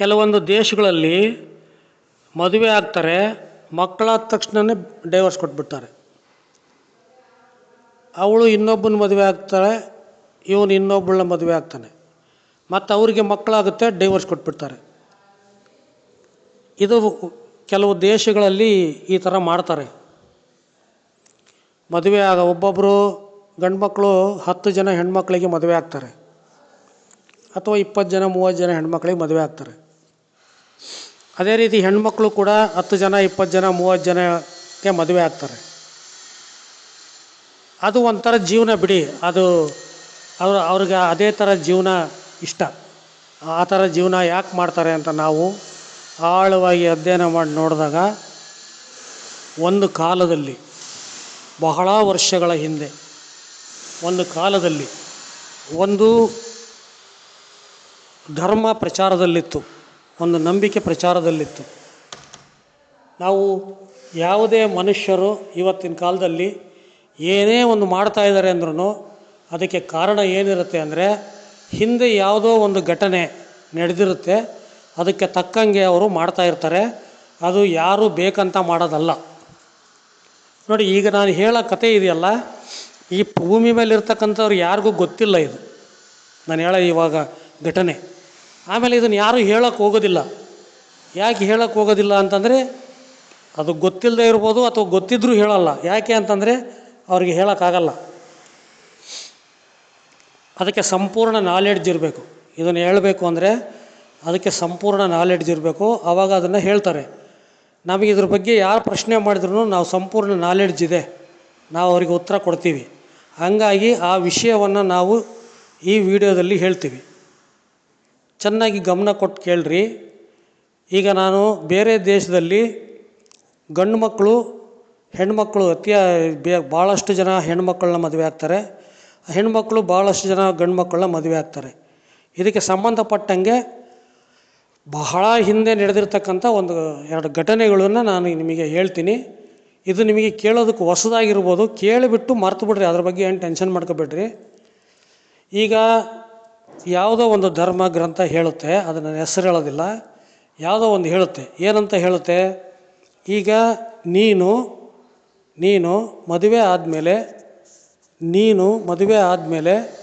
ಕೆಲವೊಂದು ದೇಶಗಳಲ್ಲಿ ಮದುವೆ ಆಗ್ತಾರೆ, ಮಕ್ಕಳಾದ ತಕ್ಷಣವೇ ಡೈವರ್ಸ್ ಕೊಟ್ಬಿಡ್ತಾರೆ. ಅವಳು ಇನ್ನೊಬ್ಬನ ಮದುವೆ ಆಗ್ತಾಳೆ, ಇವನು ಇನ್ನೊಬ್ಬಳನ್ನ ಮದುವೆ ಆಗ್ತಾನೆ. ಮತ್ತು ಅವರಿಗೆ ಮಕ್ಕಳಾಗುತ್ತೆ ಡೈವರ್ಸ್ ಕೊಟ್ಬಿಡ್ತಾರೆ. ಇದು ಕೆಲವು ದೇಶಗಳಲ್ಲಿ ಈ ಥರ ಮಾಡ್ತಾರೆ. ಮದುವೆ ಆಗ ಒಬ್ಬೊಬ್ಬರು ಗಂಡು ಮಕ್ಕಳು ಹತ್ತು ಜನ ಹೆಣ್ಮಕ್ಳಿಗೆ ಮದುವೆ ಆಗ್ತಾರೆ. ಅಥವಾ ಇಪ್ಪತ್ತು ಜನ, ಮೂವತ್ತು ಜನ ಹೆಣ್ಮಕ್ಳಿಗೆ ಮದುವೆ ಆಗ್ತಾರೆ. ಅದೇ ರೀತಿ ಹೆಣ್ಮಕ್ಳು ಕೂಡ ಹತ್ತು ಜನ, ಇಪ್ಪತ್ತು ಜನ, ಮೂವತ್ತು ಜನಕ್ಕೆ ಮದುವೆ ಆಗ್ತಾರೆ. ಅದು ಒಂಥರ ಜೀವನ ಬಿಡಿ. ಅದು ಅವ್ರ, ಅವ್ರಿಗೆ ಅದೇ ಥರ ಜೀವನ ಇಷ್ಟ. ಆ ಥರ ಜೀವನ ಯಾಕೆ ಮಾಡ್ತಾರೆ ಅಂತ ನಾವು ಆಳವಾಗಿ ಅಧ್ಯಯನ ಮಾಡಿ ನೋಡಿದಾಗ ಒಂದು ಕಾಲದಲ್ಲಿ, ಬಹಳ ವರ್ಷಗಳ ಹಿಂದೆ, ಒಂದು ಕಾಲದಲ್ಲಿ ಒಂದು ಧರ್ಮ ಪ್ರಚಾರದಲ್ಲಿತ್ತು. ಒಂದು ನಂಬಿಕೆ ಪ್ರಚಾರದಲ್ಲಿತ್ತು. ನಾವು ಯಾವುದೇ ಮನುಷ್ಯರು ಇವತ್ತಿನ ಕಾಲದಲ್ಲಿ ಏನೇ ಒಂದು ಮಾಡ್ತಾ ಇದ್ದಾರೆ ಅಂದ್ರೂ ಅದಕ್ಕೆ ಕಾರಣ ಏನಿರುತ್ತೆ ಅಂದರೆ ಹಿಂದೆ ಯಾವುದೋ ಒಂದು ಘಟನೆ ನಡೆದಿರುತ್ತೆ, ಅದಕ್ಕೆ ತಕ್ಕಂಗೆ ಅವರು ಮಾಡ್ತಾ ಇರ್ತಾರೆ, ಅದು ಯಾರು ಬೇಕಂತ ಮಾಡೋದಲ್ಲ. ನೋಡಿ, ಈಗ ನಾನು ಹೇಳೋ ಕತೆ ಇದೆಯಲ್ಲ, ಈ ಭೂಮಿ ಮೇಲೆ ಇರ್ತಕ್ಕಂಥವ್ರು ಯಾರಿಗೂ ಗೊತ್ತಿಲ್ಲ ಇದು. ನಾನು ಹೇಳೋ ಇವಾಗ ಘಟನೆ. ಆಮೇಲೆ ಇದನ್ನು ಯಾರೂ ಹೇಳೋಕ್ಕೆ ಹೋಗೋದಿಲ್ಲ. ಯಾಕೆ ಹೇಳೋಕ್ಕೆ ಹೋಗೋದಿಲ್ಲ ಅಂತಂದರೆ ಅದು ಗೊತ್ತಿಲ್ಲದೆ ಇರ್ಬೋದು ಅಥವಾ ಗೊತ್ತಿದ್ದರೂ ಹೇಳಲ್ಲ. ಯಾಕೆ ಅಂತಂದರೆ ಅವ್ರಿಗೆ ಹೇಳೋಕ್ಕಾಗಲ್ಲ. ಅದಕ್ಕೆ ಸಂಪೂರ್ಣ ನಾಲೆಡ್ಜ್ ಇರಬೇಕು. ಇದನ್ನು ಹೇಳಬೇಕು ಅಂದರೆ ಅದಕ್ಕೆ ಸಂಪೂರ್ಣ ನಾಲೆಡ್ಜ್ ಇರಬೇಕು. ಆವಾಗ ಅದನ್ನು ಹೇಳ್ತಾರೆ. ನಮಗೆ ಇದ್ರ ಬಗ್ಗೆ ಯಾರು ಪ್ರಶ್ನೆ ಮಾಡಿದ್ರು ನಾವು ಸಂಪೂರ್ಣ ನಾಲೆಡ್ಜ್ ಇದೆ. ನಾವು ಅವರಿಗೆ ಉತ್ತರ ಕೊಡ್ತೀವಿ. ಹಂಗಾಗಿ ಆ ವಿಷಯವನ್ನು ನಾವು ಈ ವಿಡಿಯೋದಲ್ಲಿ ಹೇಳ್ತೀವಿ. ಚೆನ್ನಾಗಿ ಗಮನ ಕೊಟ್ಟು ಕೇಳ್ರಿ. ಈಗ ನಾನು ಬೇರೆ ದೇಶದಲ್ಲಿ ಗಂಡು ಮಕ್ಕಳು ಅತಿಯ ಬೇ ಭಾಳಷ್ಟು ಜನ ಹೆಣ್ಮಕ್ಳನ್ನ ಮದುವೆ ಆಗ್ತಾರೆ. ಹೆಣ್ಮಕ್ಳು ಭಾಳಷ್ಟು ಜನ ಗಂಡು ಮಕ್ಕಳನ್ನ ಮದುವೆ ಆಗ್ತಾರೆ. ಇದಕ್ಕೆ ಸಂಬಂಧಪಟ್ಟಂಗೆ ಬಹಳ ಹಿಂದೆ ನಡೆದಿರ್ತಕ್ಕಂಥ ಒಂದು ಎರಡು ಘಟನೆಗಳನ್ನು ನಾನು ನಿಮಗೆ ಹೇಳ್ತೀನಿ. ಇದು ನಿಮಗೆ ಕೇಳೋದಕ್ಕೆ ಹೊಸದಾಗಿರ್ಬೋದು. ಕೇಳಿಬಿಟ್ಟು ಮರ್ತು ಬಿಡ್ರಿ. ಅದ್ರ ಬಗ್ಗೆ ಏನು ಟೆನ್ಷನ್ ಮಾಡ್ಕೋಬೇಡ್ರಿ. ಈಗ ಯಾವುದೋ ಒಂದು ಧರ್ಮ ಗ್ರಂಥ ಹೇಳುತ್ತೆ ಅದು ನನ್ನ ಹೆಸರು ಹೇಳೋದಿಲ್ಲ. ಯಾವುದೋ ಒಂದು ಹೇಳುತ್ತೆ. ಏನಂತ ಹೇಳುತ್ತೆ? ಈಗ ನೀನು ನೀನು ಮದುವೆ ಆದಮೇಲೆ, ನೀನು ಮದುವೆ ಆದಮೇಲೆ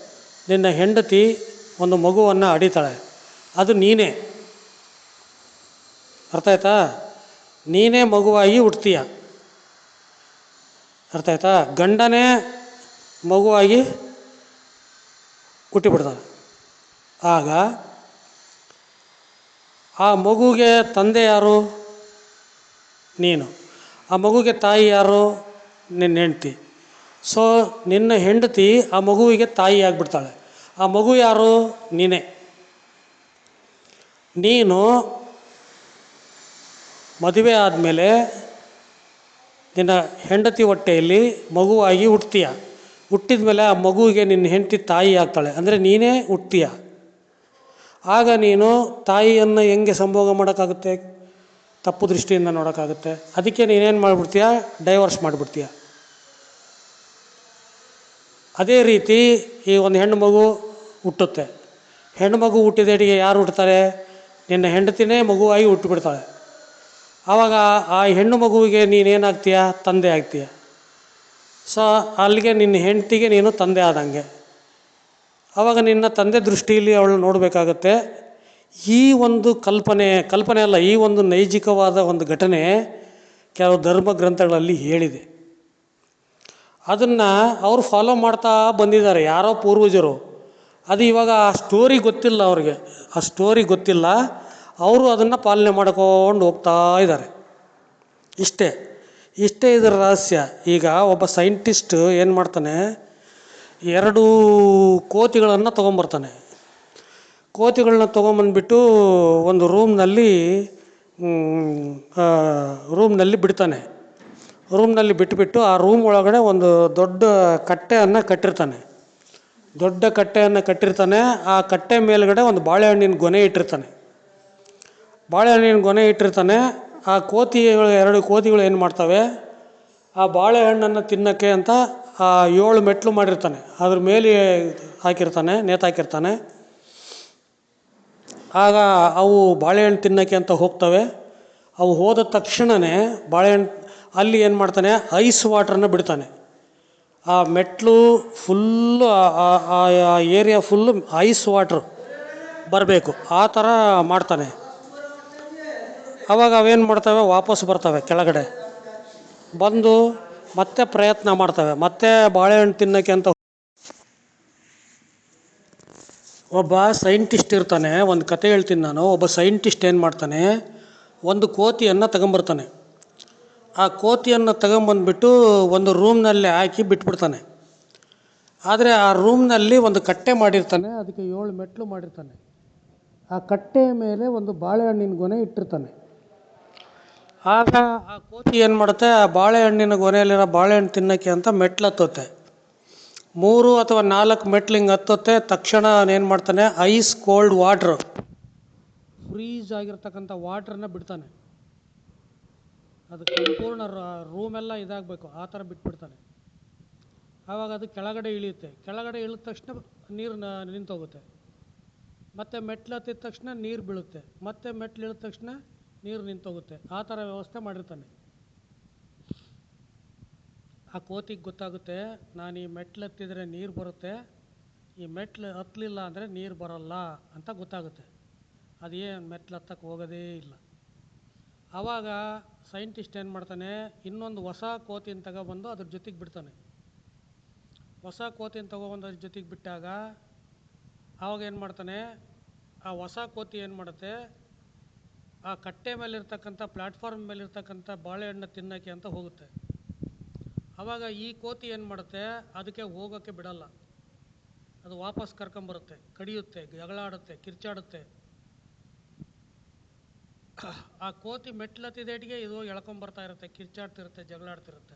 ನಿನ್ನ ಹೆಂಡತಿ ಒಂದು ಮಗುವನ್ನು ಅಡಿತಾಳೆ. ಅದು ನೀನೇ. ಅರ್ಥ ಆಯ್ತಾ? ನೀನೇ ಮಗುವಾಗಿ ಹುಟ್ತೀಯ. ಅರ್ಥ ಆಯ್ತಾ? ಗಂಡನೇ ಮಗುವಾಗಿ ಹುಟ್ಟಿಬಿಡ್ತಾನೆ. ಆಗ ಆ ಮಗುಗೆ ತಂದೆ ಯಾರು? ನೀನು. ಆ ಮಗುಗೆ ತಾಯಿ ಯಾರು? ನಿನ್ನ ಹೆಂಡತಿ. ಸೊ ನಿನ್ನ ಹೆಂಡತಿ ಆ ಮಗುವಿಗೆ ತಾಯಿ ಆಗಿಬಿಡ್ತಾಳೆ. ಆ ಮಗು ಯಾರು? ನೀನೇ. ನೀನು ಮದುವೆ ಆದಮೇಲೆ ನಿನ್ನ ಹೆಂಡತಿ ಹೊಟ್ಟೆಯಲ್ಲಿ ಮಗುವಾಗಿ ಹುಟ್ತೀಯ. ಹುಟ್ಟಿದ ಮೇಲೆ ಆ ಮಗುವಿಗೆ ನಿನ್ನ ಹೆಂಡತಿ ತಾಯಿ ಆಗ್ತಾಳೆ. ಅಂದರೆ ನೀನೇ ಹುಟ್ತೀಯ ಆಗ ನೀನು ತಾಯಿಯನ್ನು ಹೆಂಗೆ ಸಂಭೋಗ ಮಾಡೋಕ್ಕಾಗುತ್ತೆ? ತಪ್ಪು ದೃಷ್ಟಿಯಿಂದ ನೋಡೋಕ್ಕಾಗುತ್ತೆ. ಅದಕ್ಕೆ ನೀನೇನು ಮಾಡಿಬಿಡ್ತೀಯ? ಡೈವರ್ಸ್ ಮಾಡಿಬಿಡ್ತೀಯ. ಅದೇ ರೀತಿ ಈ ಒಂದು ಹೆಣ್ಣು ಮಗು ಹುಟ್ಟುತ್ತೆ. ಹೆಣ್ಣು ಮಗು ಹುಟ್ಟಿದೇಟಿಗೆ ಯಾರು ಹುಡ್ತಾರೆ ನಿನ್ನ ಹೆಂಡತಿನೇ ಮಗುವಾಗಿ ಹುಟ್ಟುಬಿಡ್ತಾಳೆ. ಆವಾಗ ಆ ಹೆಣ್ಣು ಮಗುವಿಗೆ ನೀನೇನಾಗ್ತೀಯ? ತಂದೆ ಆಗ್ತೀಯ. ಸೊ ಅಲ್ಲಿಗೆ ನಿನ್ನ ಹೆಂಡತಿಗೆ ನೀನು ತಂದೆ ಆದಂಗೆ. ಆವಾಗ ನಿನ್ನ ತಂದೆ ದೃಷ್ಟಿಯಲ್ಲಿ ಅವಳು ನೋಡಬೇಕಾಗತ್ತೆ. ಈ ಒಂದು ಕಲ್ಪನೆ ಕಲ್ಪನೆ ಅಲ್ಲ, ಈ ಒಂದು ನೈಜಿಕವಾದ ಒಂದು ಘಟನೆ ಕೆಲವು ಧರ್ಮ ಗ್ರಂಥಗಳಲ್ಲಿ ಹೇಳಿದೆ. ಅದನ್ನು ಅವರು ಫಾಲೋ ಮಾಡ್ತಾ ಬಂದಿದ್ದಾರೆ, ಯಾರೋ ಪೂರ್ವಜರು. ಅದು ಇವಾಗ ಆ ಸ್ಟೋರಿ ಗೊತ್ತಿಲ್ಲ ಅವ್ರಿಗೆ. ಆ ಸ್ಟೋರಿ ಗೊತ್ತಿಲ್ಲ. ಅವರು ಅದನ್ನು ಪಾಲನೆ ಮಾಡ್ಕೊಂಡು ಹೋಗ್ತಾ ಇದ್ದಾರೆ. ಇಷ್ಟೇ ಇಷ್ಟೇ ಇದರ ರಹಸ್ಯ. ಈಗ ಒಬ್ಬ ಸೈಂಟಿಸ್ಟ್ ಏನು ಮಾಡ್ತಾನೆ ಎರಡು ಕೋತಿಗಳನ್ನು ತೊಗೊಂಬರ್ತಾನೆ. ಕೋತಿಗಳನ್ನ ತೊಗೊಂಬಂದ್ಬಿಟ್ಟು ಒಂದು ರೂಮ್ನಲ್ಲಿ ರೂಮ್ನಲ್ಲಿ ಬಿಡ್ತಾನೆ. ರೂಮ್ನಲ್ಲಿ ಬಿಟ್ಬಿಟ್ಟು ಆ ರೂಮ್ ಒಳಗಡೆ ಒಂದು ದೊಡ್ಡ ಕಟ್ಟೆಯನ್ನು ಕಟ್ಟಿರ್ತಾನೆ. ದೊಡ್ಡ ಕಟ್ಟೆಯನ್ನು ಕಟ್ಟಿರ್ತಾನೆ. ಆ ಕಟ್ಟೆ ಮೇಲ್ಗಡೆ ಒಂದು ಬಾಳೆಹಣ್ಣಿನ ಗೊನೆ ಇಟ್ಟಿರ್ತಾನೆ. ಬಾಳೆಹಣ್ಣಿನ ಗೊನೆ ಇಟ್ಟಿರ್ತಾನೆ. ಆ ಕೋತಿಗಳು, ಎರಡು ಕೋತಿಗಳು ಏನು ಮಾಡ್ತವೆ? ಆ ಬಾಳೆಹಣ್ಣನ್ನು ತಿನ್ನೋಕ್ಕೆ ಅಂತ ಆ ಏಳು ಮೆಟ್ಟಿಲು ಮಾಡಿರ್ತಾನೆ. ಅದ್ರ ಮೇಲೆ ಹಾಕಿರ್ತಾನೆ ನೇತಾಕಿರ್ತಾನೆ ಆಗ ಅವು ಬಾಳೆಹಣ್ಣು ತಿನ್ನೋಕ್ಕೆ ಅಂತ ಹೋಗ್ತವೆ. ಅವು ಹೋದ ತಕ್ಷಣವೇ ಬಾಳೆಹಣ್ಣು, ಅಲ್ಲಿ ಏನು ಮಾಡ್ತಾನೆ, ಐಸ್ ವಾಟ್ರನ್ನು ಬಿಡ್ತಾನೆ. ಆ ಮೆಟ್ಲು ಫುಲ್ಲು ಆ ಏರಿಯಾ ಫುಲ್ಲು ಐಸ್ ವಾಟ್ರ್ ಬರಬೇಕು. ಆ ಥರ ಮಾಡ್ತಾನೆ. ಅವಾಗ ಅವೇನು ಮಾಡ್ತವೆ, ವಾಪಸ್ ಬರ್ತವೆ ಕೆಳಗಡೆ. ಬಂದು ಮತ್ತೆ ಪ್ರಯತ್ನ ಮಾಡ್ತವೆ. ಮತ್ತೆ ಬಾಳೆಹಣ್ಣು ತಿನ್ನೋಕ್ಕೆ ಅಂತ ಒಬ್ಬ ಸೈಂಟಿಸ್ಟ್ ಇರ್ತಾನೆ, ಒಂದು ಕತೆ ಹೇಳ್ತೀನಿ ನಾನು. ಒಬ್ಬ ಸೈಂಟಿಸ್ಟ್ ಏನು ಮಾಡ್ತಾನೆ, ಒಂದು ಕೋತಿಯನ್ನು ತಗೊಂಬರ್ತಾನೆ. ಆ ಕೋತಿಯನ್ನು ತಗೊಂಬಂದ್ಬಿಟ್ಟು ಒಂದು ರೂಮ್ನಲ್ಲಿ ಹಾಕಿ ಬಿಟ್ಬಿಡ್ತಾನೆ. ಆದರೆ ಆ ರೂಮ್ನಲ್ಲಿ ಒಂದು ಕಟ್ಟೆ ಮಾಡಿರ್ತಾನೆ, ಅದಕ್ಕೆ ಏಳು ಮೆಟ್ಲು ಮಾಡಿರ್ತಾನೆ. ಆ ಕಟ್ಟೆಯ ಮೇಲೆ ಒಂದು ಬಾಳೆಹಣ್ಣಿನ ಗೊನೆ ಇಟ್ಟಿರ್ತಾನೆ. ಆಗ ಆ ಕೋತಿ ಏನು ಮಾಡುತ್ತೆ? ಆ ಬಾಳೆಹಣ್ಣಿನ ಗೊನೆಯಲ್ಲಿರೋ ಬಾಳೆಹಣ್ಣು ತಿನ್ನೋಕ್ಕೆ ಅಂತ ಮೆಟ್ಲು ಹತ್ತುತ್ತೆ ಮೂರು ಅಥವಾ ನಾಲ್ಕು ಮೆಟ್ಲಿಂಗ್ ಹತ್ತುತ್ತೆ. ತಕ್ಷಣ ಏನು ಮಾಡ್ತಾನೆ? Ice cold water. ಫ್ರೀಜ್ ಆಗಿರ್ತಕ್ಕಂಥ ವಾಟ್ರನ್ನ ಬಿಡ್ತಾನೆ. ಅದು ಸಂಪೂರ್ಣ ರೂಮೆಲ್ಲ ಇದಾಗಬೇಕು. ಆ ಥರ ಬಿಟ್ಬಿಡ್ತಾನೆ. ಆವಾಗ ಅದು ಕೆಳಗಡೆ ಇಳಿಯುತ್ತೆ. ಕೆಳಗಡೆ ಇಳಿದ ತಕ್ಷಣ ನೀರು ನಿಂತೋಗುತ್ತೆ. ಮತ್ತು ಮೆಟ್ಲು ಹತ್ತಿದ ತಕ್ಷಣ ನೀರು ಬೀಳುತ್ತೆ. ಮತ್ತೆ ಮೆಟ್ಲು ಇಳಿದ ತಕ್ಷಣ ನೀರು ನಿಂತೋಗುತ್ತೆ. ಆ ಥರ ವ್ಯವಸ್ಥೆ ಮಾಡಿರ್ತಾನೆ. ಆ ಕೋತಿಗೆ ಗೊತ್ತಾಗುತ್ತೆ, ನಾನು ಈ ಮೆಟ್ಲು ಹತ್ತಿದರೆ ನೀರು ಬರುತ್ತೆ, ಈ ಮೆಟ್ಲು ಹತ್ತಲಿಲ್ಲ ಅಂದರೆ ನೀರು ಬರಲ್ಲ ಅಂತ ಗೊತ್ತಾಗುತ್ತೆ. ಅದೇನು ಮೆಟ್ಲು ಹತ್ತಕ್ಕೆ ಹೋಗೋದೇ ಇಲ್ಲ. ಆವಾಗ ಸೈಂಟಿಸ್ಟ್ ಏನು ಮಾಡ್ತಾನೆ, ಇನ್ನೊಂದು ಹೊಸ ಕೋತಿನ ತಗೊಬಂದು ಅದ್ರ ಜೊತೆಗೆ ಬಿಡ್ತಾನೆ. ಹೊಸ ಕೋತಿನ ತಗೊಬಂದು ಅದ್ರ ಜೊತೆಗೆ ಬಿಟ್ಟಾಗ ಆವಾಗ ಏನು ಮಾಡ್ತಾನೆ, ಆ ಹೊಸ ಕೋತಿ ಏನು ಮಾಡುತ್ತೆ ಆ ಕಟ್ಟೆ ಮೇಲಿರ್ತಕ್ಕಂಥ ಪ್ಲ್ಯಾಟ್ಫಾರ್ಮ್ ಮೇಲಿರ್ತಕ್ಕಂಥ ಬಾಳೆಹಣ್ಣು ತಿನ್ನೋಕ್ಕೆ ಅಂತ ಹೋಗುತ್ತೆ. ಆವಾಗ ಈ ಕೋತಿ ಏನು ಮಾಡುತ್ತೆ? ಅದಕ್ಕೆ ಹೋಗೋಕ್ಕೆ ಬಿಡಲ್ಲ. ಅದು ವಾಪಸ್ ಕರ್ಕೊಂಬರುತ್ತೆ. ಕಡಿಯುತ್ತೆ ಜಗಳ ಆಡುತ್ತೆ ಕಿರ್ಚಾಡುತ್ತೆ. ಆ ಕೋತಿ ಮೆಟ್ಲತ್ತಿದೇಟಿಗೆ ಇದು ಎಳ್ಕೊಂಬರ್ತಾ ಇರುತ್ತೆ, ಕಿರ್ಚಾಡ್ತಿರುತ್ತೆ, ಜಗಳಾಡ್ತಿರುತ್ತೆ.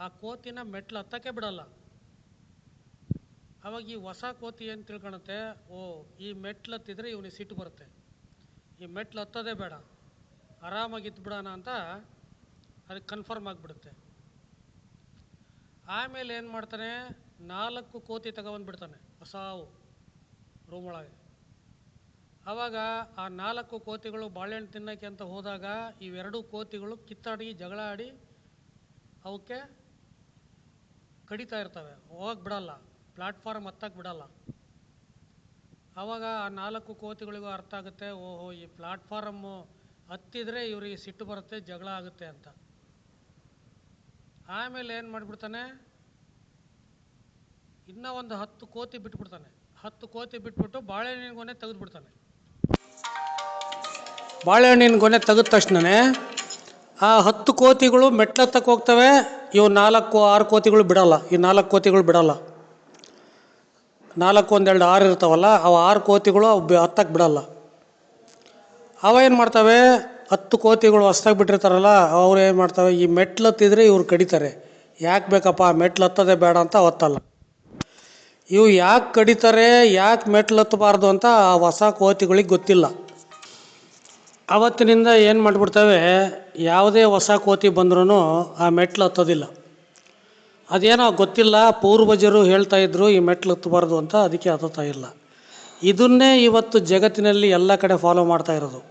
ಆ ಕೋತಿನ ಮೆಟ್ಲು ಹತ್ತಕ್ಕೆ ಬಿಡಲ್ಲ. ಅವಾಗ ಈ ಹೊಸ ಕೋತಿ ಏನು ತಿಳ್ಕೊಳುತ್ತೆ ಓ, ಈ ಮೆಟ್ಲತ್ತಿದ್ರೆ ಇವನಿಗೆ ಸಿಟ್ಟು ಬರುತ್ತೆ. ಈ ಮೆಟ್ಲು ಹತ್ತೋದೇ ಬೇಡ. ಆರಾಮಾಗಿ ಇದ್ಬಿಡೋಣ ಅಂತ ಅದು ಕನ್ಫರ್ಮ್ ಆಗಿಬಿಡುತ್ತೆ. ಆಮೇಲೆ ಏನು ಮಾಡ್ತಾನೆ? ನಾಲ್ಕು ಕೋತಿ ತಗೊಬಂದ್ಬಿಡ್ತಾನೆ ಹೊಸಾವು ರೂಮ್ ಒಳಗೆ. ಆವಾಗ ಆ ನಾಲ್ಕು ಕೋತಿಗಳು ಬಾಳೆಹಣ್ಣು ತಿನ್ನೋಕ್ಕೆ ಅಂತ ಹೋದಾಗ ಇವೆರಡು ಕೋತಿಗಳು ಕಿತ್ತಾಡಿ, ಜಗಳ ಆಡಿ ಅವಕ್ಕೆ ಕಡಿತಾ ಇರ್ತವೆ. ಹೋಗಕ್ಕೆ ಬಿಡಲ್ಲ. ಪ್ಲಾಟ್ಫಾರ್ಮ್ ಹತ್ತಕ್ಕೆ ಬಿಡಲ್ಲ. ಆವಾಗ ಆ ನಾಲ್ಕು ಕೋತಿಗಳಿಗೂ ಅರ್ಥ ಆಗುತ್ತೆ, ಓಹೋ, ಈ ಪ್ಲಾಟ್ಫಾರಮ್ಮು ಹತ್ತಿದರೆ ಇವರಿಗೆ ಸಿಟ್ಟು ಬರುತ್ತೆ, ಜಗಳ ಆಗುತ್ತೆ ಅಂತ. ಆಮೇಲೆ ಏನು ಮಾಡಿಬಿಡ್ತಾನೆ? ಇನ್ನೂ ಒಂದು ಹತ್ತು ಕೋತಿ ಬಿಟ್ಬಿಡ್ತಾನೆ. ಹತ್ತು ಕೋತಿ ಬಿಟ್ಬಿಟ್ಟು ಬಾಳೆಹಣ್ಣಿನ ಗೊನೆ ತೆಗೆದುಬಿಡ್ತಾನೆ. ಬಾಳೆಹಣ್ಣಿನ ಗೊನೆ ತೆಗೆದ ತಕ್ಷಣವೇ ಆ ಹತ್ತು ಕೋತಿಗಳು ಮೆಟ್ಲತ್ತಕ್ಕೆ ಹೋಗ್ತವೆ ಇವು ನಾಲ್ಕು, ಆರು ಕೋತಿಗಳು ಬಿಡಲ್ಲ. ಈ ನಾಲ್ಕು ಕೋತಿಗಳು ಬಿಡಲ್ಲ. ನಾಲ್ಕು ಒಂದೆರಡು ಆರು ಇರ್ತಾವಲ್ಲ, ಅವು ಆರು ಕೋತಿಗಳು ಅವು ಹತ್ತಕ್ಕೆ ಬಿಡಲ್ಲ. ಅವ ಏನು ಮಾಡ್ತವೆ? ಹತ್ತು ಕೋತಿಗಳು ಹೊಸ್ದಾಗಿ ಬಿಟ್ಟಿರ್ತಾರಲ್ಲ, ಅವ್ರು ಏನು ಮಾಡ್ತವೆ? ಈ ಮೆಟ್ಲು ಹತ್ತಿದ್ರೆ ಇವ್ರು ಕಡಿತಾರೆ. ಯಾಕೆ ಬೇಕಪ್ಪ? ಮೆಟ್ಲು ಹತ್ತೋದೇ ಬೇಡ ಅಂತ ಹೊತ್ತಲ್ಲ ಇವು ಯಾಕೆ ಕಡಿತಾರೆ? ಯಾಕೆ ಮೆಟ್ಲು ಹತ್ತಬಾರ್ದು ಅಂತ ಆ ಹೊಸ ಕೋತಿಗಳಿಗೆ ಗೊತ್ತಿಲ್ಲ. ಅವತ್ತಿನಿಂದ ಏನು ಮಾಡಿಬಿಡ್ತವೆ? ಯಾವುದೇ ಹೊಸ ಕೋತಿ ಬಂದ್ರೂ ಆ ಮೆಟ್ಲು ಹತ್ತೋದಿಲ್ಲ. ಅದೇನೋ ಗೊತ್ತಿಲ್ಲ, ಪೂರ್ವಜರು ಹೇಳ್ತಾ ಇದ್ರು, ಈ ಮೆಟ್ಲು ಹತ್ತಬಾರ್ದು ಅಂತ, ಅದಕ್ಕೆ ಹತ್ತುತ್ತಾ ಇಲ್ಲ. ಇದನ್ನೇ ಇವತ್ತು ಜಗತ್ತಿನಲ್ಲಿ ಎಲ್ಲ ಕಡೆ ಫಾಲೋ ಮಾಡ್ತಾ ಇರೋದು.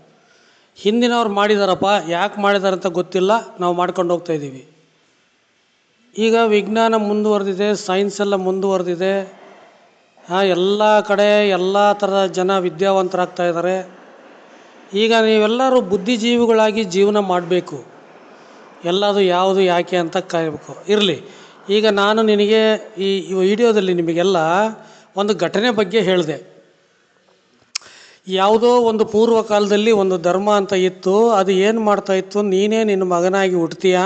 ಹಿಂದಿನವ್ರು ಮಾಡಿದಾರಪ್ಪ, ಯಾಕೆ ಮಾಡಿದಾರೆ ಅಂತ ಗೊತ್ತಿಲ್ಲ, ನಾವು ಮಾಡ್ಕೊಂಡು ಹೋಗ್ತಾ ಇದ್ದೀವಿ. ಈಗ ವಿಜ್ಞಾನ ಮುಂದುವರೆದಿದೆ ಸೈನ್ಸ್ ಎಲ್ಲ ಮುಂದುವರೆದಿದೆ. ಎಲ್ಲ ಕಡೆ ಎಲ್ಲ ಥರದ ಜನ ವಿದ್ಯಾವಂತರಾಗ್ತಾ ಇದ್ದಾರೆ. ಈಗ ನೀವೆಲ್ಲರೂ ಬುದ್ಧಿಜೀವಿಗಳಾಗಿ ಜೀವನ ಮಾಡಬೇಕು. ಎಲ್ಲದು ಯಾವುದು ಯಾಕೆ ಅಂತ ಕಾಯಬೇಕು. ಇರಲಿ. ಈಗ ನಾನು ನಿನಗೆ ಈ ವಿಡಿಯೋದಲ್ಲಿ ನಿಮಗೆಲ್ಲ ಒಂದು ಘಟನೆ ಬಗ್ಗೆ ಹೇಳಿದೆ. ಯಾವುದೋ ಒಂದು ಪೂರ್ವ ಕಾಲದಲ್ಲಿ ಒಂದು ಧರ್ಮ ಅಂತ ಇತ್ತು, ಅದು ಏನು ಮಾಡ್ತಾ ಇತ್ತು? ನೀನೇ ನಿನ್ನ ಮಗನಾಗಿ ಹುಟ್ತೀಯ?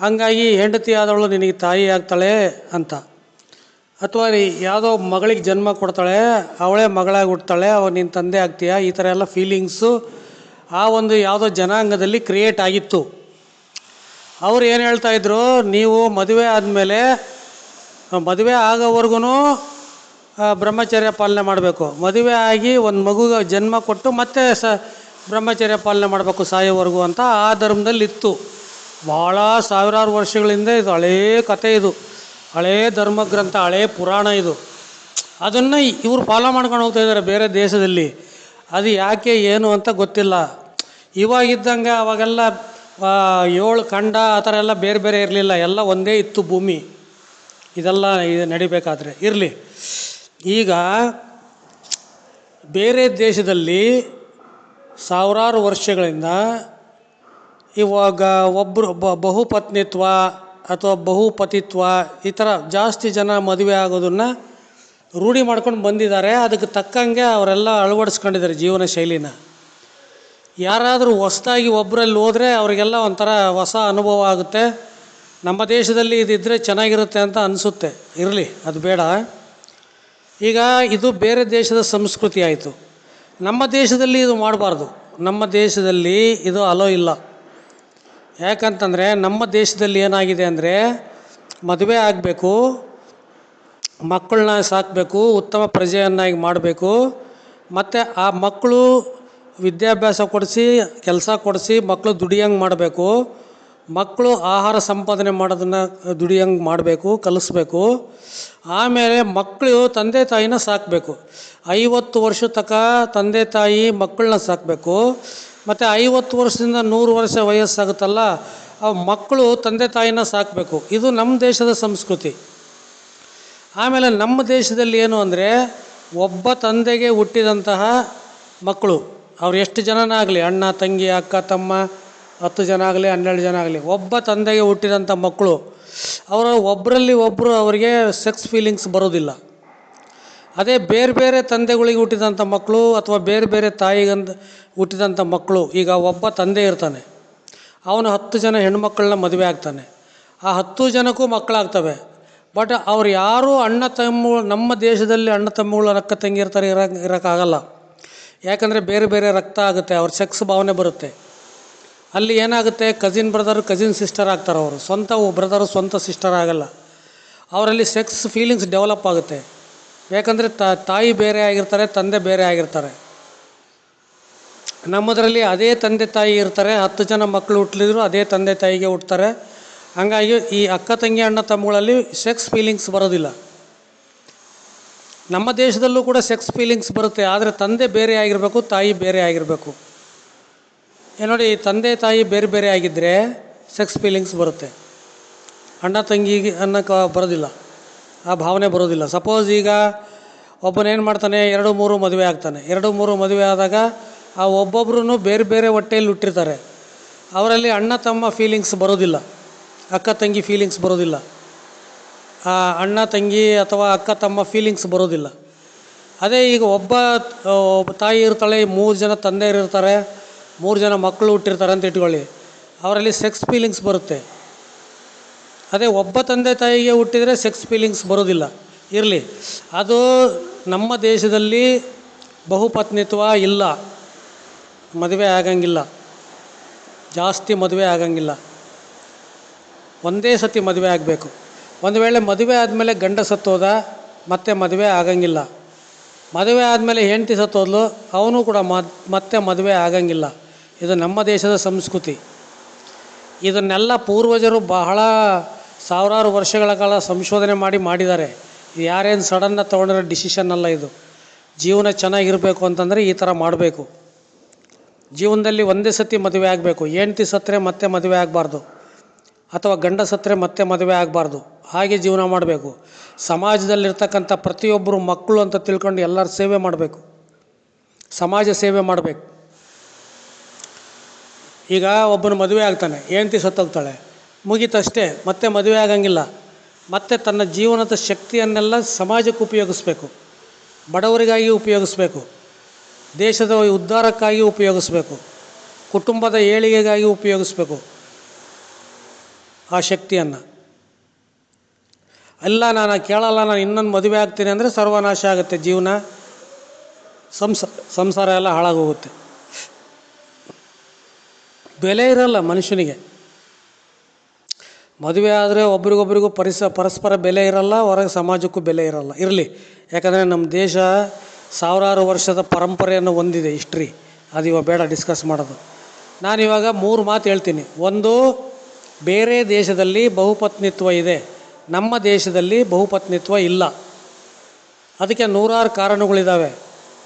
ಹಂಗಾಗಿ ಹೆಂಡತಿ ಆದವಳು ನಿನಗೆ ತಾಯಿ ಆಗ್ತಾಳೆ ಅಂತ. ಅಥವಾ ಯಾವುದೋ ಮಗಳಿಗೆ ಜನ್ಮ ಕೊಡ್ತಾಳೆ, ಅವಳೇ ಮಗಳಾಗಿ ಹುಡ್ತಾಳೆ ಅವ ನಿನ್ನ ತಂದೆ ಆಗ್ತೀಯ? ಈ ಥರ ಎಲ್ಲ ಫೀಲಿಂಗ್ಸು ಆ ಒಂದು ಯಾವುದೋ ಜನಾಂಗದಲ್ಲಿ ಕ್ರಿಯೇಟ್ ಆಗಿತ್ತು. ಅವ್ರು ಏನು ಹೇಳ್ತಾ ಇದ್ರು? ನೀವು ಮದುವೆ ಆದಮೇಲೆ, ಮದುವೆ ಆಗೋವರೆಗೂ ಬ್ರಹ್ಮಚರ್ಯ ಪಾಲನೆ ಮಾಡಬೇಕು. ಮದುವೆ ಆಗಿ ಒಂದು ಮಗುಗೆ ಜನ್ಮ ಕೊಟ್ಟು ಮತ್ತೆ ಸ, ಬ್ರಹ್ಮಚರ್ಯ ಪಾಲನೆ ಮಾಡಬೇಕು ಸಾಯೋವರೆಗೂ ಅಂತ ಆ ಧರ್ಮದಲ್ಲಿ ಇತ್ತು ಭಾಳ ಸಾವಿರಾರು ವರ್ಷಗಳಿಂದ ಇದು ಹಳೇ ಕತೆ ಇದು. ಹಳೇ ಧರ್ಮಗ್ರಂಥ, ಹಳೇ ಪುರಾಣ ಇದು. ಅದನ್ನು ಇವರು ಫಾಲೋ ಮಾಡ್ಕೊಂಡು ಹೋಗ್ತಾ ಇದ್ದಾರೆ ಬೇರೆ ದೇಶದಲ್ಲಿ. ಅದು ಯಾಕೆ ಏನು ಅಂತ ಗೊತ್ತಿಲ್ಲ. ಇವಾಗಿದ್ದಂಗೆ ಅವಾಗೆಲ್ಲ ಏಳು ಖಂಡ ಆ ಥರ ಎಲ್ಲ ಬೇರೆ ಬೇರೆ ಇರಲಿಲ್ಲ. ಎಲ್ಲ ಒಂದೇ ಇತ್ತು ಭೂಮಿ. ಇದೆಲ್ಲ ಇದು ನಡಿಬೇಕಾದ್ರೆ. ಇರಲಿ. ಈಗ ಬೇರೆ ದೇಶದಲ್ಲಿ ಸಾವಿರಾರು ವರ್ಷಗಳಿಂದ ಇವಾಗ ಒಬ್ಬರು ಬಹುಪತ್ನಿತ್ವ ಅಥವಾ ಬಹುಪತಿತ್ವ ಈ ಥರ ಜಾಸ್ತಿ ಜನ ಮದುವೆ ಆಗೋದನ್ನು ರೂಢಿ ಮಾಡ್ಕೊಂಡು ಬಂದಿದ್ದಾರೆ. ಅದಕ್ಕೆ ತಕ್ಕಂಗೆ ಅವರೆಲ್ಲ ಅಳವಡಿಸ್ಕೊಂಡಿದ್ದಾರೆ ಜೀವನ ಶೈಲಿನ. ಯಾರಾದರೂ ಹೊಸ್ದಾಗಿ ಒಬ್ಬರಲ್ಲಿ ಹೋದರೆ ಅವರಿಗೆಲ್ಲ ಒಂಥರ ಹೊಸ ಅನುಭವ ಆಗುತ್ತೆ. ನಮ್ಮ ದೇಶದಲ್ಲಿ ಇದಿದ್ದರೆ ಚೆನ್ನಾಗಿರುತ್ತೆ ಅಂತ ಅನಿಸುತ್ತೆ. ಇರಲಿ, ಅದು ಬೇಡ. ಈಗ ಇದು ಬೇರೆ ದೇಶದ ಸಂಸ್ಕೃತಿ ಆಯಿತು. ನಮ್ಮ ದೇಶದಲ್ಲಿ ಇದು ಮಾಡಬಾರ್ದು. ನಮ್ಮ ದೇಶದಲ್ಲಿ ಇದು ಅಲೋ ಇಲ್ಲ. ಯಾಕಂತಂದರೆ ನಮ್ಮ ದೇಶದಲ್ಲಿ ಏನಾಗಿದೆ ಅಂದರೆ ಮದುವೆ ಆಗಬೇಕು, ಮಕ್ಕಳನ್ನ ಸಾಕಬೇಕು, ಉತ್ತಮ ಪ್ರಜೆಯನ್ನಾಗಿ ಮಾಡಬೇಕು, ಮತ್ತು ಆ ಮಕ್ಕಳು ವಿದ್ಯಾಭ್ಯಾಸ ಕೊಡಿಸಿ, ಕೆಲಸ ಕೊಡಿಸಿ ಮಕ್ಕಳು ದುಡಿಯಂಗೆ ಮಾಡಬೇಕು. ಮಕ್ಕಳು ಆಹಾರ ಸಂಪಾದನೆ ಮಾಡೋದನ್ನು ದುಡಿಯಂಗೆ ಮಾಡಬೇಕು, ಕಲಿಸ್ಬೇಕು. ಆಮೇಲೆ ಮಕ್ಕಳು ತಂದೆ ತಾಯಿನ ಸಾಕಬೇಕು. ಐವತ್ತು ವರ್ಷ ತನಕ ತಂದೆ ತಾಯಿ ಮಕ್ಕಳನ್ನ ಸಾಕಬೇಕು. ಮತ್ತು ಐವತ್ತು ವರ್ಷದಿಂದ ನೂರು ವರ್ಷ ವಯಸ್ಸಾಗುತ್ತಲ್ಲ ಆ ಮಕ್ಕಳು ತಂದೆ ತಾಯಿನ ಸಾಕಬೇಕು. ಇದು ನಮ್ಮ ದೇಶದ ಸಂಸ್ಕೃತಿ. ಆಮೇಲೆ ನಮ್ಮ ದೇಶದಲ್ಲಿ ಏನು ಅಂದರೆ, ಒಬ್ಬ ತಂದೆಗೆ ಹುಟ್ಟಿದಂತಹ ಮಕ್ಕಳು ಅವ್ರು ಎಷ್ಟು ಜನನಾಗಲಿ ಅಣ್ಣ, ತಂಗಿ, ಅಕ್ಕ, ತಮ್ಮ, ಹತ್ತು ಜನ ಆಗಲಿ, ಹನ್ನೆರಡು ಜನ ಆಗಲಿ. ಒಬ್ಬ ತಂದೆಗೆ ಹುಟ್ಟಿದಂಥ ಮಕ್ಕಳು, ಅವರ ಒಬ್ಬರಲ್ಲಿ ಒಬ್ಬರು ಅವರಿಗೆ ಸೆಕ್ಸ್ ಫೀಲಿಂಗ್ಸ್ ಬರೋದಿಲ್ಲ. ಅದೇ ಬೇರೆ ಬೇರೆ ತಂದೆಗಳಿಗೆ ಹುಟ್ಟಿದಂಥ ಮಕ್ಕಳು ಅಥವಾ ಬೇರೆ ಬೇರೆ ತಾಯಿಗಂದು ಹುಟ್ಟಿದಂಥ ಮಕ್ಕಳು, ಈಗ ಒಬ್ಬ ತಂದೆ ಇರ್ತಾನೆ. ಅವನು ಹತ್ತು ಜನ ಹೆಣ್ಮಕ್ಳನ್ನ ಮದುವೆ ಆಗ್ತಾನೆ. ಆ ಹತ್ತು ಜನಕ್ಕೂ ಮಕ್ಕಳಾಗ್ತವೆ. ಬಟ್ ಅವ್ರು ಯಾರೂ ಅಣ್ಣ ತಮ್ಮ, ನಮ್ಮ ದೇಶದಲ್ಲಿ ಅಣ್ಣ ತಮ್ಮಗಳು ಅಕ್ಕ ತಂಗಿ ಇರ್ತಾರೆ ಇರೋಕೆ ಇರೋಕ್ಕಾಗಲ್ಲ ಯಾಕಂದರೆ ಬೇರೆ ಬೇರೆ ರಕ್ತ ಆಗುತ್ತೆ, ಅವ್ರ ಸೆಕ್ಸ್ ಭಾವನೆ ಬರುತ್ತೆ. ಅಲ್ಲಿ ಏನಾಗುತ್ತೆ ಕಸಿನ್ ಬ್ರದರ್ ಕಸಿನ್ ಸಿಸ್ಟರ್ ಆಗ್ತಾರೆ ಅವರು. ಸ್ವಂತ ಬ್ರದರು ಸ್ವಂತ ಸಿಸ್ಟರ್ ಆಗಲ್ಲ. ಅವರಲ್ಲಿ ಸೆಕ್ಸ್ ಫೀಲಿಂಗ್ಸ್ ಡೆವಲಪ್ ಆಗುತ್ತೆ. ಯಾಕಂದರೆ ತಾಯಿ ಬೇರೆ ಆಗಿರ್ತಾರೆ, ತಂದೆ ಬೇರೆ ಆಗಿರ್ತಾರೆ. ನಮ್ಮದರಲ್ಲಿ ಅದೇ ತಂದೆ ತಾಯಿ ಇರ್ತಾರೆ, ಹತ್ತು ಜನ ಮಕ್ಕಳು ಹುಟ್ಟಲಿದ್ರು ಅದೇ ತಂದೆ ತಾಯಿಗೆ ಹುಟ್ಟುತ್ತಾರೆ ಹಂಗಾಗಿ ಈ ಅಕ್ಕ ತಂಗಿ, ಅಣ್ಣ ತಮ್ಮಗಳಲ್ಲಿ ಸೆಕ್ಸ್ ಫೀಲಿಂಗ್ಸ್ ಬರೋದಿಲ್ಲ. ನಮ್ಮ ದೇಶದಲ್ಲೂ ಕೂಡ ಸೆಕ್ಸ್ ಫೀಲಿಂಗ್ಸ್ ಬರುತ್ತೆ, ಆದರೆ ತಂದೆ ಬೇರೆ ಆಗಿರಬೇಕು, ತಾಯಿ ಬೇರೆ ಆಗಿರಬೇಕು. ನೋಡಿ, ತಂದೆ, ತಾಯಿ ಬೇರೆ ಬೇರೆ ಆಗಿದ್ದರೆ ಸೆಕ್ಸ್ ಫೀಲಿಂಗ್ಸ್ ಬರುತ್ತೆ. ಅಣ್ಣ ತಂಗಿಗೆ ಅನ್ನೋಕೆ ಬರೋದಿಲ್ಲ, ಆ ಭಾವನೆ ಬರೋದಿಲ್ಲ. ಸಪೋಸ್ ಈಗ ಒಬ್ಬನೇನು ಮಾಡ್ತಾನೆ, ಎರಡು, ಮೂರು ಮದುವೆ ಆಗ್ತಾನೆ. ಎರಡು, ಮೂರು ಮದುವೆ ಆದಾಗ ಆ ಒಬ್ಬೊಬ್ರು ಬೇರೆ ಬೇರೆ ಹೊಟ್ಟೆಯಲ್ಲಿ ಹುಟ್ಟಿರ್ತಾರೆ. ಅವರಲ್ಲಿ ಅಣ್ಣ, ತಮ್ಮ ಫೀಲಿಂಗ್ಸ್ ಬರೋದಿಲ್ಲ. ಅಕ್ಕ, ತಂಗಿ ಫೀಲಿಂಗ್ಸ್ ಬರೋದಿಲ್ಲ. ಅಣ್ಣ, ತಂಗಿ ಅಥವಾ ಅಕ್ಕ, ತಮ್ಮ ಫೀಲಿಂಗ್ಸ್ ಬರೋದಿಲ್ಲ. ಅದೇ ಈಗ ಒಬ್ಬ ಒಬ್ಬ ತಾಯಿ ಇರ್ತಾಳೆ, ಮೂರು ಜನ ತಂದೆಯರು ಇರ್ತಾರೆ, ಮೂರು ಜನ ಮಕ್ಕಳು ಹುಟ್ಟಿರ್ತಾರೆ ಅಂತ ಇಟ್ಕೊಳ್ಳಿ. ಅವರಲ್ಲಿ ಸೆಕ್ಸ್ ಫೀಲಿಂಗ್ಸ್ ಬರುತ್ತೆ. ಅದೇ ಒಬ್ಬ ತಂದೆ ತಾಯಿಗೆ ಹುಟ್ಟಿದರೆ ಸೆಕ್ಸ್ ಫೀಲಿಂಗ್ಸ್ ಬರೋದಿಲ್ಲ. ಇರಲಿ. ಅದು ನಮ್ಮ ದೇಶದಲ್ಲಿ ಬಹುಪತ್ನಿತ್ವ ಇಲ್ಲ. ಮದುವೆ ಆಗಂಗಿಲ್ಲ. ಜಾಸ್ತಿ ಮದುವೆ ಆಗಂಗಿಲ್ಲ. ಒಂದೇ ಸತಿ ಮದುವೆ ಆಗಬೇಕು. ಒಂದು ವೇಳೆ ಮದುವೆ ಆದಮೇಲೆ ಗಂಡ ಸತ್ತೋದ, ಮತ್ತೆ ಮದುವೆ ಆಗಂಗಿಲ್ಲ. ಮದುವೆ ಆದಮೇಲೆ ಹೆಂಡತಿ ಸತ್ತೋದ್ಲು, ಅವನು ಕೂಡ ಮತ್ತೆ ಮದುವೆ ಆಗಂಗಿಲ್ಲ. ಇದು ನಮ್ಮ ದೇಶದ ಸಂಸ್ಕೃತಿ. ಇದನ್ನೆಲ್ಲ ಪೂರ್ವಜರು ಬಹಳ ಸಾವಿರಾರು ವರ್ಷಗಳ ಕಾಲ ಸಂಶೋಧನೆ ಮಾಡಿ ಮಾಡಿದ್ದಾರೆ. ಯಾರೇನು ಸಡನ್ನ ತೊಗೊಂಡಿರೋ ಡಿಸಿಷನ್ ಅಲ್ಲ ಇದು. ಜೀವನ ಚೆನ್ನಾಗಿರಬೇಕು ಅಂತಂದರೆ ಈ ಥರ ಮಾಡಬೇಕು. ಜೀವನದಲ್ಲಿ ಒಂದೇ ಸತಿ ಮದುವೆ ಆಗಬೇಕು. ಹೆಂಡತಿ ಸತ್ತರೆ ಮತ್ತೆ ಮದುವೆ ಆಗಬಾರ್ದು. ಅಥವಾ ಗಂಡ ಸತ್ತರೆ ಮತ್ತೆ ಮದುವೆ ಆಗಬಾರ್ದು. ಹಾಗೆ ಜೀವನ ಮಾಡಬೇಕು. ಸಮಾಜದಲ್ಲಿರ್ತಕ್ಕಂಥ ಪ್ರತಿಯೊಬ್ಬರು ಮಕ್ಕಳು ಅಂತ ತಿಳ್ಕೊಂಡು ಎಲ್ಲರ ಸೇವೆ ಮಾಡಬೇಕು. ಸಮಾಜ ಸೇವೆ ಮಾಡಬೇಕು. ಈಗ ಒಬ್ಬನ ಮದುವೆ ಆಗ್ತಾನೆ, ಹೆಂಡ್ತಿ ಸತ್ತೋಗ್ತಾಳೆ, ಮುಗೀತಷ್ಟೇ, ಮತ್ತೆ ಮದುವೆ ಆಗಂಗಿಲ್ಲ. ಮತ್ತೆ ತನ್ನ ಜೀವನದ ಶಕ್ತಿಯನ್ನೆಲ್ಲ ಸಮಾಜಕ್ಕೆ ಉಪಯೋಗಿಸ್ಬೇಕು. ಬಡವರಿಗಾಗಿ ಉಪಯೋಗಿಸ್ಬೇಕು. ದೇಶದ ಉದ್ಧಾರಕ್ಕಾಗಿ ಉಪಯೋಗಿಸ್ಬೇಕು. ಕುಟುಂಬದ ಏಳಿಗೆಗಾಗಿ ಉಪಯೋಗಿಸ್ಬೇಕು. ಆ ಶಕ್ತಿಯನ್ನು. ಅಲ್ಲ ನಾನು ಕೇಳಲ್ಲ, ನಾನು ಇನ್ನೊಂದು ಮದುವೆ ಆಗ್ತೀನಿ ಅಂದರೆ ಸರ್ವನಾಶ ಆಗುತ್ತೆ ಜೀವನ. ಸಂಸ, ಸಂಸಾರ ಎಲ್ಲ ಹಾಳಾಗೋಗುತ್ತೆ. ಬೆಲೆ ಇರಲ್ಲ ಮನುಷ್ಯನಿಗೆ. ಮದುವೆ ಆದರೆ ಒಬ್ರಿಗೊಬ್ರಿಗೂ ಪರಿಸ, ಪರಸ್ಪರ ಬೆಲೆ ಇರಲ್ಲ, ಹೊರಗೆ ಸಮಾಜಕ್ಕೂ ಬೆಲೆ ಇರಲ್ಲ. ಇರಲಿ. ಯಾಕಂದರೆ ನಮ್ಮ ದೇಶ ಸಾವಿರಾರು ವರ್ಷದ ಪರಂಪರೆಯನ್ನು ಹೊಂದಿದೆ ಹಿಸ್ಟ್ರಿ. ಅದು ಇವಾಗ ಬೇಡ ಡಿಸ್ಕಸ್ ಮಾಡೋದು. ನಾನಿವಾಗ ಮೂರು ಮಾತು ಹೇಳ್ತೀನಿ. ಒಂದು, ಬೇರೆ ದೇಶದಲ್ಲಿ ಬಹುಪತ್ನಿತ್ವ ಇದೆ. ನಮ್ಮ ದೇಶದಲ್ಲಿ ಬಹುಪತ್ನಿತ್ವ ಇಲ್ಲ. ಅದಕ್ಕೆ ನೂರಾರು ಕಾರಣಗಳಿದ್ದಾವೆ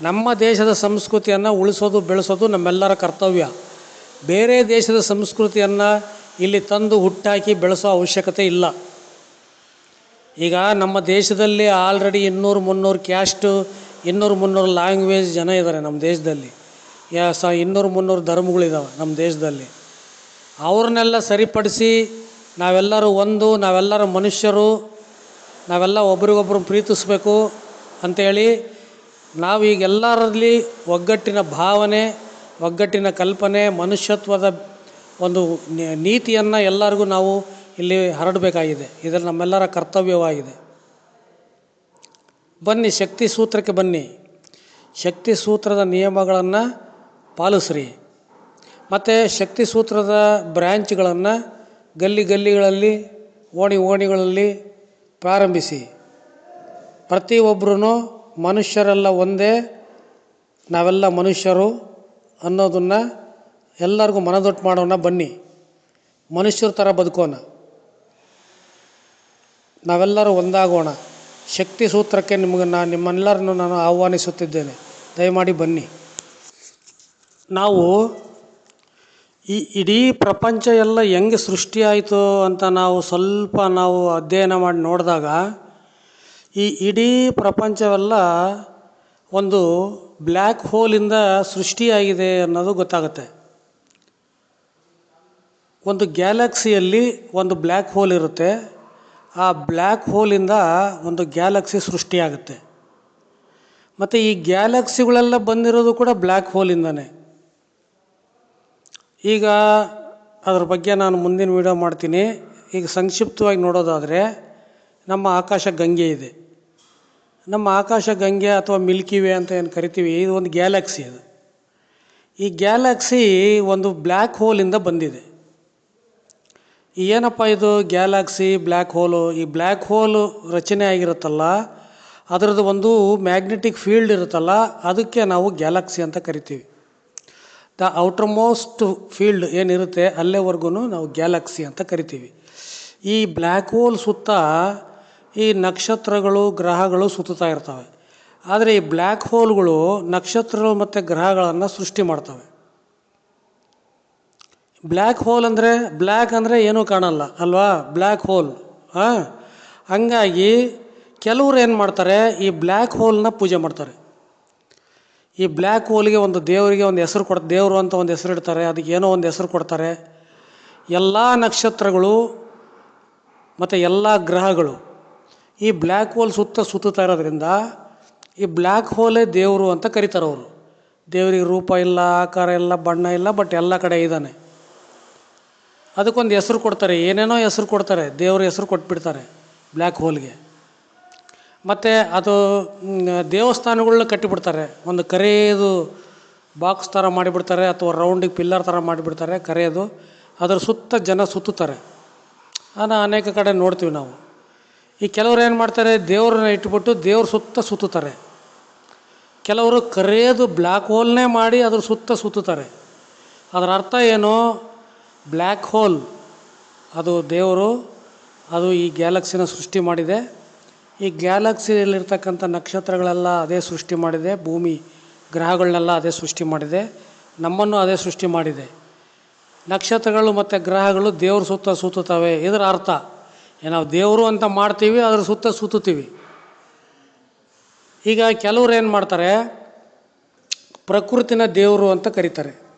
ನಮ್ಮ ದೇಶದ ಸಂಸ್ಕೃತಿಯನ್ನು ಉಳಿಸೋದು, ಬೆಳೆಸೋದು ನಮ್ಮೆಲ್ಲರ ಕರ್ತವ್ಯ. ಬೇರೆ ದೇಶದ ಸಂಸ್ಕೃತಿಯನ್ನು ಇಲ್ಲಿ ತಂದು ಹುಟ್ಟಾಕಿ ಬೆಳೆಸೋ ಅವಶ್ಯಕತೆ ಇಲ್ಲ. ಈಗ ನಮ್ಮ ದೇಶದಲ್ಲಿ ಆಲ್ರೆಡಿ ಇನ್ನೂರು ಮುನ್ನೂರು ಕ್ಯಾಸ್ಟು ಇನ್ನೂರು ಮುನ್ನೂರು ಲ್ಯಾಂಗ್ವೇಜ್ ಜನ ಇದ್ದಾರೆ ನಮ್ಮ ದೇಶದಲ್ಲಿ. ಸ ಇನ್ನೂರು ಮುನ್ನೂರು ಧರ್ಮಗಳಿದ್ದಾವೆ ನಮ್ಮ ದೇಶದಲ್ಲಿ. ಅವ್ರನ್ನೆಲ್ಲ ಸರಿಪಡಿಸಿ ನಾವೆಲ್ಲರೂ ಒಂದು, ನಾವೆಲ್ಲರೂ ಮನುಷ್ಯರು, ನಾವೆಲ್ಲ ಒಬ್ರಿಗೊಬ್ರು ಪ್ರೀತಿಸಬೇಕು ಅಂಥೇಳಿ ನಾವು ಈಗ ಎಲ್ಲರಲ್ಲಿ ಒಗ್ಗಟ್ಟಿನ ಭಾವನೆ, ಒಗ್ಗಟ್ಟಿನ ಕಲ್ಪನೆ, ಮನುಷ್ಯತ್ವದ ಒಂದು ನೀತಿಯನ್ನು ಎಲ್ಲರಿಗೂ ನಾವು ಇಲ್ಲಿ ಹರಡಬೇಕಾಗಿದೆ. ಇದು ನಮ್ಮೆಲ್ಲರ ಕರ್ತವ್ಯವಾಗಿದೆ. ಬನ್ನಿ ಶಕ್ತಿ ಸೂತ್ರಕ್ಕೆ ಬನ್ನಿ. ಶಕ್ತಿ ಸೂತ್ರದ ನಿಯಮಗಳನ್ನು ಪಾಲಿಸ್ರಿ. ಮತ್ತು ಶಕ್ತಿ ಸೂತ್ರದ ಬ್ರ್ಯಾಂಚ್ಗಳನ್ನು ಗಲ್ಲಿ ಗಲ್ಲಿಗಳಲ್ಲಿ, ಓಣಿ ಓಣಿಗಳಲ್ಲಿ ಪ್ರಾರಂಭಿಸಿ. ಪ್ರತಿಯೊಬ್ಬರೂ ಮನುಷ್ಯರೆಲ್ಲ ಒಂದೇ, ನಾವೆಲ್ಲ ಮನುಷ್ಯರು ಅನ್ನೋದನ್ನು ಎಲ್ಲರಿಗೂ ಮನದೊಟ್ಟು ಮಾಡೋಣ ಬನ್ನಿ. ಮನುಷ್ಯರ ಥರ ಬದುಕೋಣ. ನಾವೆಲ್ಲರೂ ಒಂದಾಗೋಣ. ಶಕ್ತಿ ಸೂತ್ರಕ್ಕೆ ನಿಮಗೆ ನಾನು ನಿಮ್ಮೆಲ್ಲರನ್ನು ನಾನು ಆಹ್ವಾನಿಸುತ್ತಿದ್ದೇನೆ. ದಯಮಾಡಿ ಬನ್ನಿ. ನಾವು ಈ ಇಡೀ ಪ್ರಪಂಚ ಎಲ್ಲ ಹೆಂಗೆ ಸೃಷ್ಟಿಯಾಯಿತು ಅಂತ ನಾವು ಸ್ವಲ್ಪ ನಾವು ಅಧ್ಯಯನ ಮಾಡಿ ನೋಡಿದಾಗ, ಈ ಇಡೀ ಪ್ರಪಂಚವೆಲ್ಲ ಒಂದು ಬ್ಲ್ಯಾಕ್ ಹೋಲಿಂದ ಸೃಷ್ಟಿಯಾಗಿದೆ ಅನ್ನೋದು ಗೊತ್ತಾಗುತ್ತೆ. ಒಂದು ಗ್ಯಾಲಕ್ಸಿಯಲ್ಲಿ ಒಂದು ಬ್ಲ್ಯಾಕ್ ಹೋಲ್ ಇರುತ್ತೆ. ಆ ಬ್ಲ್ಯಾಕ್ ಹೋಲಿಂದ ಒಂದು ಗ್ಯಾಲಕ್ಸಿ ಸೃಷ್ಟಿಯಾಗುತ್ತೆ. ಮತ್ತು ಈ ಗ್ಯಾಲಕ್ಸಿಗಳೆಲ್ಲ ಬಂದಿರೋದು ಕೂಡ ಬ್ಲ್ಯಾಕ್ ಹೋಲಿಂದನೇ. ಈಗ ಅದ್ರ ಬಗ್ಗೆ ನಾನು ಮುಂದಿನ ವೀಡಿಯೋ ಮಾಡ್ತೀನಿ. ಈಗ ಸಂಕ್ಷಿಪ್ತವಾಗಿ ನೋಡೋದಾದರೆ ನಮ್ಮ ಆಕಾಶ ಗಂಗೆ ಇದೆ. ನಮ್ಮ ಆಕಾಶ ಗಂಗೆ ಅಥವಾ ಮಿಲ್ಕಿ ವೇ ಅಂತ ಏನು ಕರಿತೀವಿ, ಇದು ಒಂದು ಗ್ಯಾಲಕ್ಸಿ ಅದು. ಈ ಗ್ಯಾಲಕ್ಸಿ ಒಂದು ಬ್ಲ್ಯಾಕ್ ಹೋಲಿಂದ ಬಂದಿದೆ. ಏನಪ್ಪ ಇದು ಗ್ಯಾಲಕ್ಸಿ, ಬ್ಲ್ಯಾಕ್ ಹೋಲು? ಈ ಬ್ಲ್ಯಾಕ್ ಹೋಲು ರಚನೆ ಆಗಿರುತ್ತಲ್ಲ, ಅದರದ್ದು ಒಂದು ಮ್ಯಾಗ್ನೆಟಿಕ್ ಫೀಲ್ಡ್ ಇರುತ್ತಲ್ಲ, ಅದಕ್ಕೆ ನಾವು ಗ್ಯಾಲಕ್ಸಿ ಅಂತ ಕರಿತೀವಿ. ದ ಔಟರ್ ಮೋಸ್ಟ್ ಫೀಲ್ಡ್ ಏನಿರುತ್ತೆ ಅಲ್ಲೇವರೆಗೂ ನಾವು ಗ್ಯಾಲಕ್ಸಿ ಅಂತ ಕರಿತೀವಿ. ಈ ಬ್ಲ್ಯಾಕ್ ಹೋಲ್ ಸುತ್ತ ಈ ನಕ್ಷತ್ರಗಳು, ಗ್ರಹಗಳು ಸುತ್ತುತ್ತಾ ಇರ್ತವೆ. ಆದರೆ ಈ ಬ್ಲ್ಯಾಕ್ ಹೋಲ್ಗಳು ನಕ್ಷತ್ರಗಳು ಮತ್ತು ಗ್ರಹಗಳನ್ನು ಸೃಷ್ಟಿ ಮಾಡ್ತವೆ. ಬ್ಲ್ಯಾಕ್ ಹೋಲ್ ಅಂದರೆ ಬ್ಲ್ಯಾಕ್ ಅಂದರೆ ಏನೂ ಕಾಣಲ್ಲ, ಅಲ್ವಾ? ಬ್ಲ್ಯಾಕ್ ಹೋಲ್ ಹಾಂ ಹಂಗಾಗಿ ಕೆಲವರು ಏನು ಮಾಡ್ತಾರೆ, ಈ ಬ್ಲ್ಯಾಕ್ ಹೋಲ್ನ ಪೂಜೆ ಮಾಡ್ತಾರೆ. ಈ ಬ್ಲ್ಯಾಕ್ ಹೋಲ್ಗೆ ಒಂದು ದೇವರಿಗೆ ಒಂದು ಹೆಸರು ಕೊಡ್, ದೇವರು ಅಂತ ಒಂದು ಹೆಸರು ಇಡ್ತಾರೆ, ಅದಕ್ಕೆ ಏನೋ ಒಂದು ಹೆಸರು ಕೊಡ್ತಾರೆ. ಎಲ್ಲ ನಕ್ಷತ್ರಗಳು ಮತ್ತು ಎಲ್ಲ ಗ್ರಹಗಳು ಈ ಬ್ಲ್ಯಾಕ್ ಹೋಲ್ ಸುತ್ತ ಸುತ್ತುತ್ತಾ ಇರೋದ್ರಿಂದ ಈ ಬ್ಲ್ಯಾಕ್ ಹೋಲೇ ದೇವರು ಅಂತ ಕರೀತಾರೆ ಅವರು. ದೇವರಿಗೆ ರೂಪ ಇಲ್ಲ, ಆಕಾರ ಇಲ್ಲ, ಬಣ್ಣ ಇಲ್ಲ, ಬಟ್ ಎಲ್ಲ ಕಡೆ ಇದ್ದಾನೆ. ಅದಕ್ಕೊಂದು ಹೆಸರು ಕೊಡ್ತಾರೆ, ಏನೇನೋ ಹೆಸರು ಕೊಡ್ತಾರೆ, ದೇವ್ರ ಹೆಸರು ಕೊಟ್ಬಿಡ್ತಾರೆ ಬ್ಲ್ಯಾಕ್ ಹೋಲ್ಗೆ. ಮತ್ತು ಅದು ದೇವಸ್ಥಾನಗಳ್ನ ಕಟ್ಟಿಬಿಡ್ತಾರೆ. ಒಂದು ಕರೆಯದು ಬಾಕ್ಸ್ ಥರ ಮಾಡಿಬಿಡ್ತಾರೆ, ಅಥವಾ ರೌಂಡಿಗೆ ಪಿಲ್ಲರ್ ಥರ ಮಾಡಿಬಿಡ್ತಾರೆ ಕರೆಯೋದು. ಅದರ ಸುತ್ತ ಜನ ಸುತ್ತುತ್ತಾರೆ. ಅದನ್ನು ಅನೇಕ ಕಡೆ ನೋಡ್ತೀವಿ ನಾವು. ಈ ಕೆಲವ್ರು ಏನು ಮಾಡ್ತಾರೆ, ದೇವ್ರನ್ನ ಇಟ್ಬಿಟ್ಟು ದೇವ್ರ ಸುತ್ತ ಸುತ್ತುತ್ತಾರೆ. ಕೆಲವರು ಕರೆಯೋದು ಬ್ಲ್ಯಾಕ್ ಹೋಲ್ನೇ ಮಾಡಿ ಅದ್ರ ಸುತ್ತ ಸುತ್ತುತ್ತಾರೆ. ಅದರ ಅರ್ಥ ಏನು? Black hole. ಅದು ದೇವರು, ಅದು ಈ ಗ್ಯಾಲಕ್ಸಿನ ಸೃಷ್ಟಿ ಮಾಡಿದೆ. ಈ ಗ್ಯಾಲಕ್ಸಿಯಲ್ಲಿರ್ತಕ್ಕಂಥ ನಕ್ಷತ್ರಗಳೆಲ್ಲ ಅದೇ ಸೃಷ್ಟಿ ಮಾಡಿದೆ, ಭೂಮಿ ಗ್ರಹಗಳನ್ನೆಲ್ಲ ಅದೇ ಸೃಷ್ಟಿ ಮಾಡಿದೆ, ನಮ್ಮನ್ನು ಅದೇ ಸೃಷ್ಟಿ ಮಾಡಿದೆ. ನಕ್ಷತ್ರಗಳು ಮತ್ತು ಗ್ರಹಗಳು ದೇವ್ರ ಸುತ್ತ ಸುತ್ತುತ್ತವೆ ಇದರ ಅರ್ಥ. ನಾವು ದೇವರು ಅಂತ ಮಾಡ್ತೀವಿ, ಅದ್ರ ಸುತ್ತ ಸುತ್ತುತ್ತೀವಿ ಈಗ ಕೆಲವ್ರು ಏನು ಮಾಡ್ತಾರೆ, ಪ್ರಕೃತಿನ ದೇವರು ಅಂತ ಕರೀತಾರೆ.